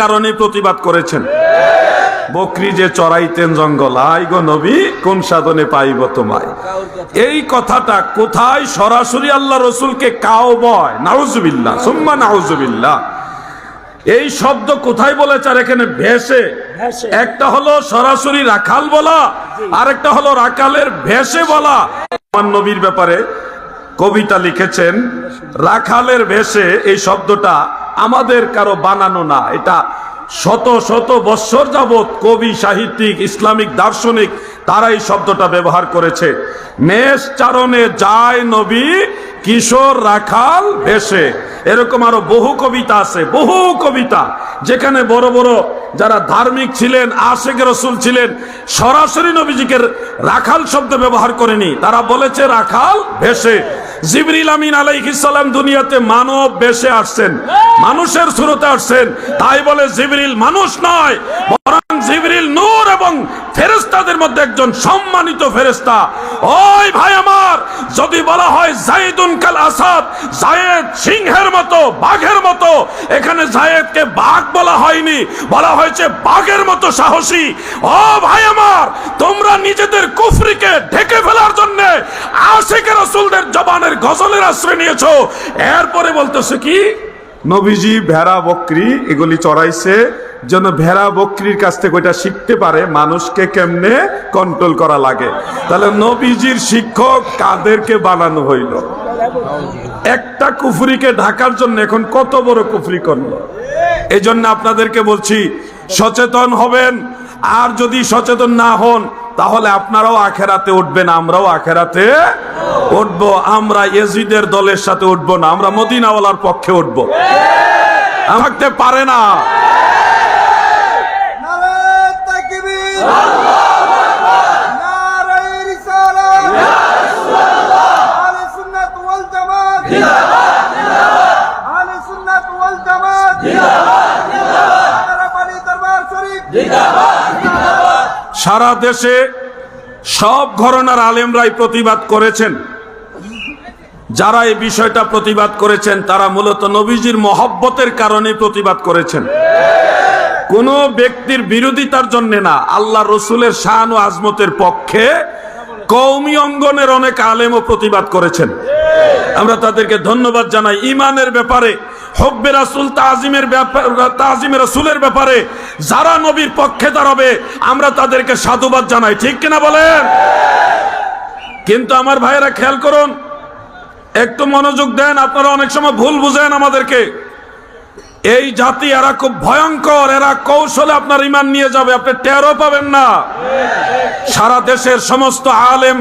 কারণে প্রতিবাদ করেছেন। বকরি যে চড়াইতেন জঙ্গল আই গো নবী কোন সাধনে পাইব তোমায়? এই কথাটা কোথায়? সরাসরি আল্লাহ রসুলকে কাও বয় নাউজুবিল্লাহ সুম্মা নাউজুবিল্লাহ। এই শব্দ কোথায় বলেছে? আর এখানে ভেসে। একটা হলো সরাসরি রাখাল বলা আর একটা হলো রাখালের ভেসে বলা। আমার নবীর ব্যাপারে কবিতা লিখেছেন রাখালের ভেসে এই শব্দটা আমাদের কারও বানানো না। এটা শত শত বৎসর যাবৎ কবি, সাহিত্যিক, ইসলামিক, দার্শনিক তারা এই শব্দটা ব্যবহার করেছে। মেষ চারণে যায় নবী, কিশোর রাখাল ভেসে এরকম আরও বহু কবিতা আছে, বহু কবিতা। যেখানে বড় বড় যারা ধার্মিক ছিলেন, আশেখ রসুল ছিলেন, সরাসরি নবীজিকে রাখাল শব্দ ব্যবহার করেনি। তারা বলেছে রাখাল ভেসে জিবরিল আমিন আলাইহিসাল্লাম দুনিয়াতে মানব বেশে আসছেন, মানুষের সুরতে আসছেন। তাই বলে জিবরিল মানুষ নয়, বরং জিবরিল নূর এবং ফেরেস্তাদের মধ্যে একজন সম্মানিত ফেরেস্তা ওই ভাই আমার, যদি বলা হয় জাইদুন কাল আসাদ, জায়েদ সিংহের মতো, বাঘের মতো, এখানে জায়েদকে বাঘ বলা হয়নি, বলা হয়েছে বাঘের মতো সাহসী। ও ভাই নিজেদের কুফরিকে ঢেকে ফেলার জন্য আশিক রসুলদের জবানের গজলের আশ্রয় নিয়েছো। এরপরে বলতেছে কি? নবীজি ভেড়া বকরি এগুলি চড়াইছে, যেন ভেড়া বকরির কাছ থেকে ওইটা শিখতে পারে, মানুষকে কেমনে কন্ট্রোল করা লাগে। তাহলে নবীজির শিক্ষক কাদেরকে বানানো হইল? একটা কুফরিকে ঢাকার জন্য এখন কত বড় কুফরি করল? এই জন্য আপনাদেরকে বলছি, সচেতন হবেন, আর যদি সচেতন না হন তাহলে আপনারাও আখেরাতে উঠবেন, আমরাও আখেরাতে উঠব। আমরা এজিদের দলের সাথে উঠব না, আমরা মদিনাওয়ালার পক্ষে উঠবো। থাকতে পারে না। সারা দেশে সব ঘরনার আলেমরাই প্রতিবাদ করেছেন। যারা এই বিষয়টা প্রতিবাদ করেছেন, তারা মূলত নবীজির মহব্বতের কারণে প্রতিবাদ করেছেন। কোন ব্যক্তির বিরোধিতার জন্য না, আল্লাহ রসুলের শান ও আজমতের পক্ষে কৌমি অঙ্গনের অনেক আলেমও প্রতিবাদ করেছেন। আমরা তাদেরকে ধন্যবাদ জানাই। ইমানের ব্যাপারে হব্বে রাসুল তাজিমের ব্যাপার তাজিমের রাসুলের ব্যাপারে যারা নবীর পক্ষে দাঁড়াবে, আমরা তাদেরকে সাধুবাদ জানাই। ঠিক কিনা বলেন? কিন্তু আমার ভাইয়েরা খেয়াল করুন, একটু মনোযোগ দেন, আপনারা অনেক সময় ভুল বুঝেন আমাদেরকে। এই জাতি এরা খুব ভয়ঙ্কর, এরা কৌশলে আপনার ইমান নিয়ে যাবে, আপনি টেরও পাবেন না। সারা দেশের সমস্ত আলেম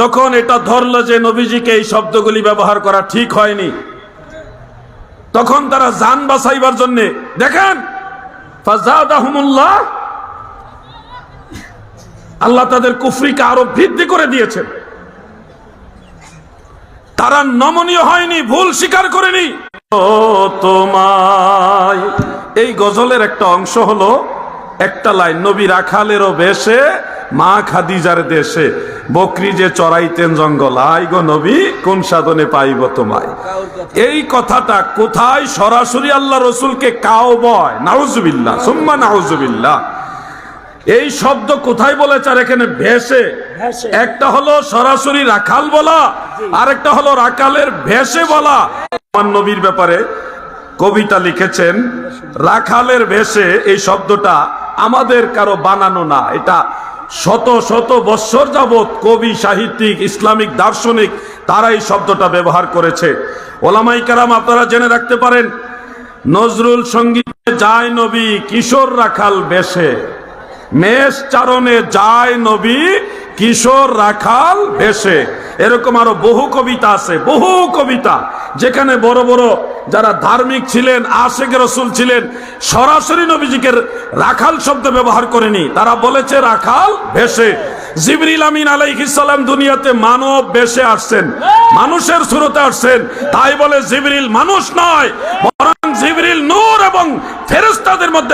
যখন এটা ধরলো যে নবীজিকে এই শব্দগুলি ব্যবহার করা ঠিক হয়নি তখন তারা যান বাঁচাইবার জন্য, দেখেন আল্লাহ তাদের কুফরিকে আরও বৃদ্ধি করে দিয়েছেন। তারা নমনীয় হয়নি, ভুল স্বীকার করেনি। তোমায়, এই গজলের একটা অংশ হলো, একটা লাইন, নবী রাখালেরও বেশে মা খাদিজার দেশে বকরি যে চড়াইতেন জঙ্গল আই গো নবী কোন সাধনে পাইব তোমায়? এই কথাটা কোথায় সরাসরি আল্লাহ রসুলকে কাও বয়? নাউজুবিল্লাহ সুম্মা নাউজুবিল্লাহ। এই শব্দ কোথায় বলেছে আর এখানে ভেসে। একটা হলো সরাসরি রাখাল বলা আর একটা হলো রাখালের ভেসে বলা। আমার নবীর ব্যাপারে কবিতা লিখেছেন রাখালের ভেসে এই শব্দটা আমাদের কারও বানানো না এটা শত শত বৎসর যাবৎ কবি, সাহিত্যিক, ইসলামিক, দার্শনিক তারা এই শব্দটা ব্যবহার করেছে। ওলামাই কারাম, আপনারা জেনে রাখতে পারেন, নজরুল সঙ্গীতে যায় নবী কিশোর রাখাল বেশে। মেষ চারণে যায় নবী কিশোর রাখাল ভেসে। এরকম আরও বহু কবিতা আছে, বহু কবিতা। যেখানে বড় বড় যারা ধার্মিক ছিলেন, আশেখ রসুল ছিলেন, সরাসরি নবীজিকে রাখাল শব্দ ব্যবহার করেনি। তারা বলেছে, রাখাল ভেসে। জিবরিল আমিন আলাইহিসাল্লাম দুনিয়াতে মানব বেশে আসছেন। মানুষের সুরতে আসছেন। তাই বলে, জিবরিল মানুষ নয়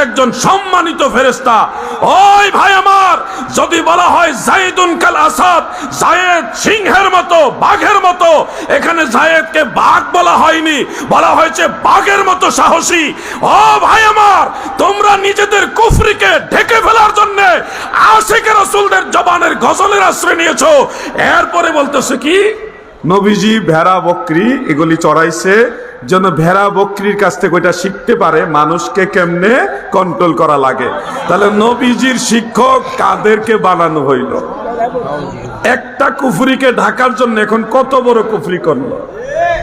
একজন সম্মানিত ফেরেস্তা ওই ভাই আমার, যদি বলা হয় জাইদুন কাল আসাদ, জায়েদ সিংহের মতো, বাঘের মতো, এখানে জায়েদকে বাঘ বলা হয়নি, বলা হয়েছে বাঘের মতো সাহসী। ও ভাই আমার, তোমরা নিজেদের কুফরিকে ঢেকে ফেলার জন্য আশিকের রসুলদের জবানের গজলের আশ্রয় নিয়েছো। এরপরে বলতেছে কি? নবীজি, ভেড়া, বকরি, এগুলি চড়াইছে। যেন ভেড়া বকরির কাছ থেকে ওইটা শিখতে পারে, মানুষকে কেমনে কন্ট্রোল করা লাগে। তাহলে নবীজির শিক্ষক কাদেরকে বানানো হইল? একটা কুফরিকে ঢাকার জন্য এখন কত বড় কুফরি করল?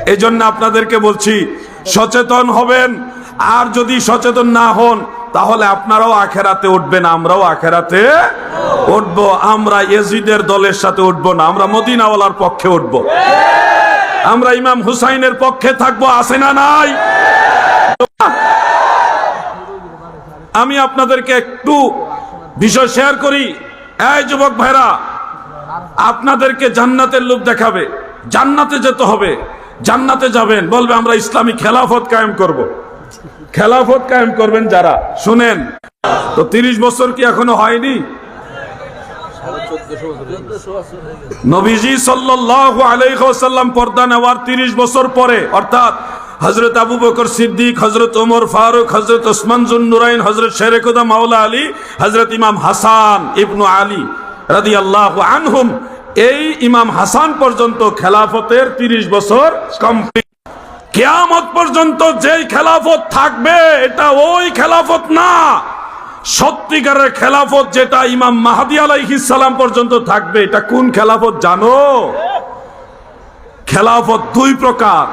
এই জন্য আপনাদেরকে বলছি, সচেতন হবেন। আর যদি সচেতন না হন, তাহলে আপনারাও আখেরাতে উঠবেন, আমরাও আখেরাতে উঠবো। আমরা এজিদের দলের সাথে উঠবো না, আমরা মদিনাওয়ালার পক্ষে উঠবো। আমরা ইমাম হুসাইনের পক্ষে থাকব, আছে না নাই? আমি আপনাদেরকে একটু বিষয় শেয়ার করি। এই যুবক ভাইরা, আপনাদেরকে জান্নাতের লোভ দেখাবে। জান্নাতে যেতে হবে, জান্নাতে যাবেন। বলবে, আমরা ইসলামী খেলাফত কায়েম করব। খেলাফত কায়েম করবেন যারা? শুনেন, তো তিরিশ বছর কি এখনও হয়নি? নবীজি সাল্লাল্লাহু আলাইহি ওয়াসাল্লাম পর্দা নেওয়ার 30 বছর পরে অর্থাৎ হযরত আবু বকর সিদ্দিক হযরত ওমর ফারুক হযরত ওসমান জুন্নুরাইন হযরত শেরেকুদা মাওলা আলী হযরত ইমাম হাসান ইবনু আলী রাদিয়াল্লাহু আনহুম এই ইমাম হাসান পর্যন্ত খেলাফতের 30 বছর কমপ্লিট কেয়ামত পর্যন্ত যেই খেলাফত থাকবে এটা ওই খেলাফত না। সত্যিকারের খেলাফত যেটা ইমাম মাহাদি সালাম পর্যন্ত থাকবে, এটা কোন খেলাফত জানো? খেলাফত দুই প্রকার।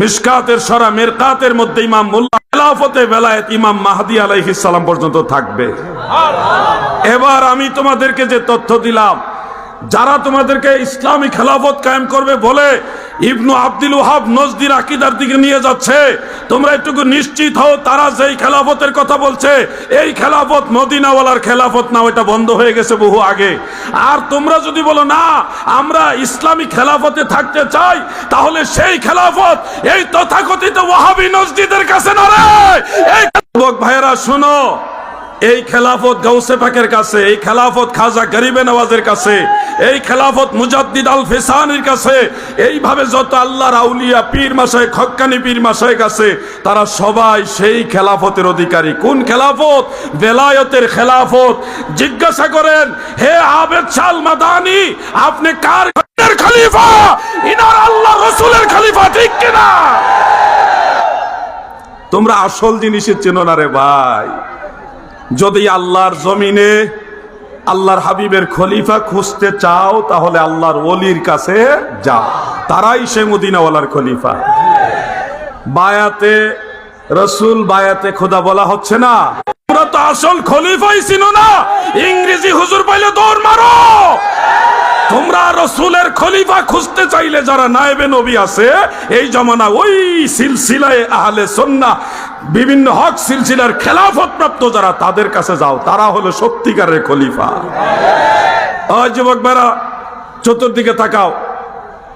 মিসকাতের সরা মেরকাতের মধ্যে ইমাম মোল্লা, খেলাফতে বেলায়েত ইমাম মাহাদি সালাম পর্যন্ত থাকবে। এবার আমি তোমাদেরকে যে তথ্য দিলাম যারা তোমাদেরকে ইসলামী খেলাফত কায়েম করবে বলে ইবনু আব্দুল ওহাব নজদির আকিদার দিকে নিয়ে যাচ্ছে, তোমরা একটুকু নিশ্চিত হও, তারা যেই খেলাফতের কথা বলছে, এই খেলাফত মদিনাওয়ালার খেলাফত না ওটা বন্ধ হয়ে গেছে বহু আগে। আর তোমরা যদি বলো, না, আমরা ইসলামী খেলাফতে থাকতে চাই, তাহলে সেই খেলাফত এই তথাকথিত ওয়াহাবি নজদিদের কাছে না রে এই ভাইয়েরা, শোনো। এই খেলাফত গৌসে পাকের কাছে, এই খেলাফত খাজা গরিবে নওয়াজের কাছে, এই খেলাফত মুজাদ্দিদ আল ফেসানির কাছে, এইভাবে যত আল্লাহর আউলিয়া, পীর মাসায়, খক্কানি পীর মাসায় কাছে, তারা সবাই সেই খেলাফতের অধিকারী। কোন খেলাফত? বেলায়তের খেলাফত। জিজ্ঞাসা করেন, হে আবেদ শাল মাদানি, আপনি কার খলিফা? ইনার আল্লাহ রসুলের খলিফা, ঠিক কিনা? তোমরা আসল জিনিসের চেনো না রে ভাই। যদি আল্লাহর জমিনে আল্লাহর হাবিবের খলিফা খুঁজতে চাও, তাহলে আল্লাহর ওলির কাছে যাও। তারাই সে মদিনাওয়ালার খলিফা। বায়াতে রসুল, বায়াতে খোদা বলা হচ্ছে না। তোমরা তো আসল খলিফাই ছিল না। ইংরেজি হুজুর পাইলে দৌড় মারো। তোমরা রসুলের খলিফা খুঁজতে চাইলে যারা নায়েবে নবী আছে, এই জমানা ওই সিলসিলায় আহলে সন্না বিভিন্ন হক সিলসিলার খেলাফত প্রাপ্ত যারা তাদের কাছে যাও, তারা হলো সত্যিকারের খলিফা। যুবক বেড়া চতুর্দিকে তাকাও।